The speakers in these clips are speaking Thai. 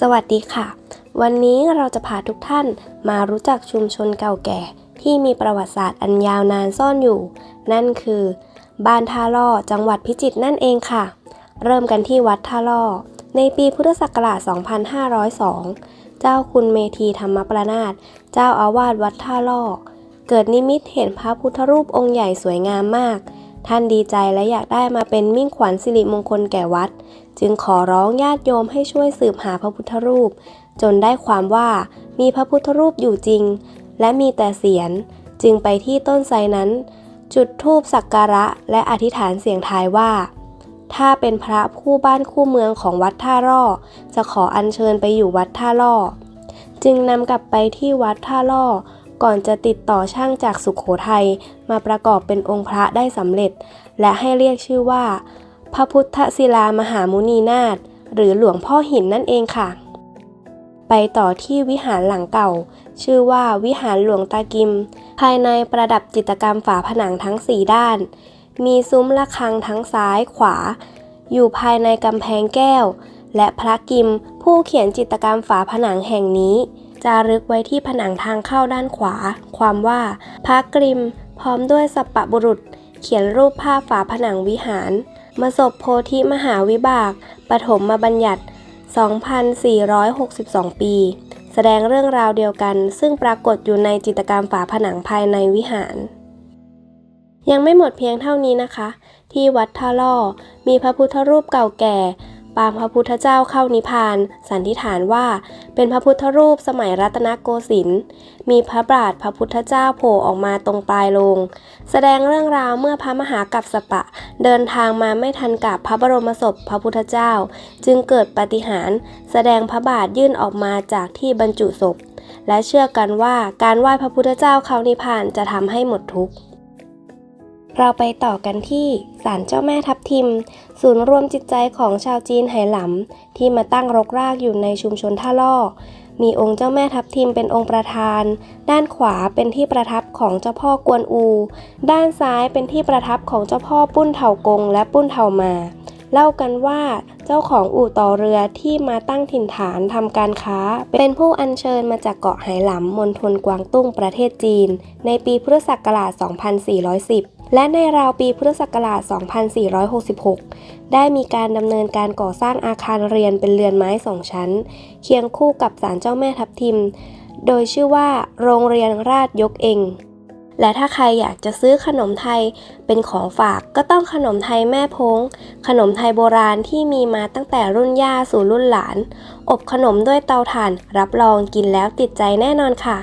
สวัสดีค่ะ วันนี้เราจะพาทุกท่านมารู้จักชุมชนเก่าแก่ ที่มีประวัติศาสตร์อันยาวนานซ่อนอยู่ นั่นคือ บ้านท่าล่อจังหวัดพิจิตรนั่นเองค่ะ เริ่มกันที่วัดท่าล่อ ในปีพุทธศักราช 2502 เจ้าคุณเมธีธรรมประนาถเจ้าอาวาสวัดท่าล่อ เกิดนิมิตเห็นพระพุทธรูปองค์ใหญ่สวยงามมาก ท่านดีใจและอยากได้มาเป็นมิ่งขวัญสิริมงคลแก่วัด จึงขอร้องญาติโยมให้ช่วยสืบหาพระพุทธรูป จนได้ความว่ามีพระพุทธรูปอยู่จริง และมีแต่เสียน จึงไปที่ต้นไทรนั้น จุดธูปสักการะและอธิษฐานเสียงทายว่า ถ้าเป็นพระคู่บ้านคู่เมืองของวัดท่าร่อ จะขออัญเชิญไปอยู่วัดท่าล่อ จึงนำกลับไปที่วัดท่าล่อ ก่อนจะติดต่อช่างจากสุขโขทัยมาประกอบเป็นองค์พระได้สำเร็จ และให้เรียกชื่อว่า พระพุทธศิลามหามุนีนาถหรือหลวงพ่อหินนั่นเองค่ะ ไปต่อที่วิหารหลังเก่า ชื่อว่าวิหารหลวงตากิม ภายในประดับจิตรกรรมฝาผนังทั้ง4ด้าน มีซุ้มระฆังทั้งซ้ายขวา อยู่ภายในกำแพงแก้ว และพระกิมผู้เขียนจิตรกรรมฝาผนังแห่งนี้ จารึกไว้ที่ผนังทางเข้าด้านขวา ความว่าพระกริม พร้อมด้วยสัปปะบุรุษ เขียนรูปภาพฝาผนังวิหาร มาศพโพธิมหาวิบาก ปฐมมาบัญญัติ 2462 ปี แสดงเรื่องราวเดียวกัน ซึ่งปรากฏอยู่ในจิตกรรมฝาผนังภายในวิหาร ยังไม่หมดเพียงเท่านี้นะคะ ที่วัดท่าล่อ มีพระพุทธรูปเก่าแก่ ปางพระพุทธเจ้าเข้านิพพาน สันนิษฐานว่า เป็นพระพุทธรูปสมัยรัตนโกสินทร์ มีพระบาทพระพุทธเจ้าโผล่ออกมาตรงปลายโลง แสดงเรื่องราวเมื่อพระมหากัปสปะ เดินทางมาไม่ทันกับพระบรมศพพระพุทธเจ้า จึงเกิดปาฏิหาริย์แสดงพระบาทยื่นออกมาจากที่บรรจุศพ และเชื่อกันว่าการไหว้พระพุทธเจ้าเข้านิพพานจะทำให้หมดทุกข์ เราไปต่อกันที่ศาลเจ้าแม่ทับทิม ศูนย์รวมจิตใจของชาวจีนไหหลำที่มาตั้งรกรากอยู่ในชุมชนท่าล่อ มีองค์เจ้าแม่ทับทิมเป็นองค์ประธาน ด้านขวาเป็นที่ประทับของเจ้าพ่อกวนอู ด้านซ้ายเป็นที่ประทับของเจ้าพ่อปุ้นเถากงและปุ้นเถามา เล่ากันว่าเจ้าของอู่ต่อเรือที่มาตั้งถิ่นฐานทำการค้า เป็นผู้อัญเชิญมาจากเกาะไหหลำมณฑลกวางตุ้งประเทศจีน ในปีพุทธศักราช 2410 และในราวปีพุทธศักราช 2466 ได้มีการดำเนินการก่อสร้างอาคารเรียนเป็นเรือนไม้สองชั้น เคียงคู่กับศาลเจ้าแม่ทับทิม โดยชื่อว่าโรงเรียนราชยกเองและถ้าใครอยากจะซื้อขนมไทยเป็นของฝากก็ต้องขนมไทยแม่พง ขนมไทยโบราณที่มีมาตั้งแต่รุ่นย่าสู่รุ่นหลาน อบขนมด้วยเตาถ่าน รับรองกินแล้วติดใจแน่นอนค่ะ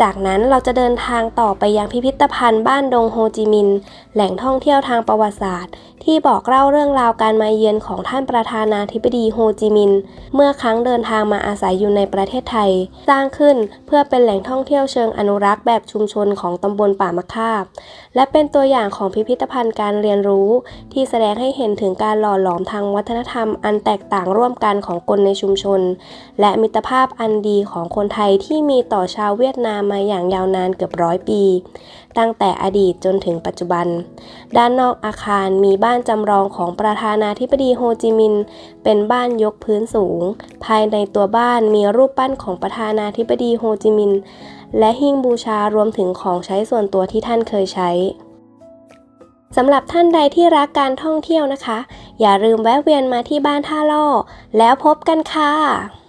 จากนั้นเราจะเดินทางต่อไปยังพิพิธภัณฑ์บ้านดงโฮจิมินห์แหล่งท่องเที่ยวทางประวัติศาสตร์ ที่บอกเล่าเรื่องราวการมาเยือนของท่านประธานาธิบดีโฮจิมินห์เมื่อครั้งเดินทางมาอาศัยอยู่ในประเทศไทย สร้างขึ้นเพื่อเป็นแหล่งท่องเที่ยวเชิงอนุรักษ์แบบชุมชนของตำบลป่ามะคาบ และเป็นตัวอย่างของพิพิธภัณฑ์การเรียนรู้ ที่แสดงให้เห็นถึงการหล่อหลอมทางวัฒนธรรม อันแตกต่างร่วมกันของคนในชุมชน และมิตรภาพอันดีของคนไทยที่มีต่อชาวเวียดนามมาอย่างยาวนานเกือบร้อยปี ตั้งแต่อดีตจนถึงปัจจุบัน ด้านนอกอาคารมีบ้านจำลองของประธานาธิบดีโฮจิมินห์เป็นบ้านยกพื้นสูง ภายในตัวบ้านมีรูปปั้นของประธานาธิบดีโฮจิมินห์และหิ้งบูชารวมถึงของใช้ส่วนตัวที่ท่านเคยใช้สำหรับท่านใดที่รักการท่องเที่ยวนะคะ อย่าลืมแวะเวียนมาที่บ้านท่าล่อ แล้วพบกันค่ะ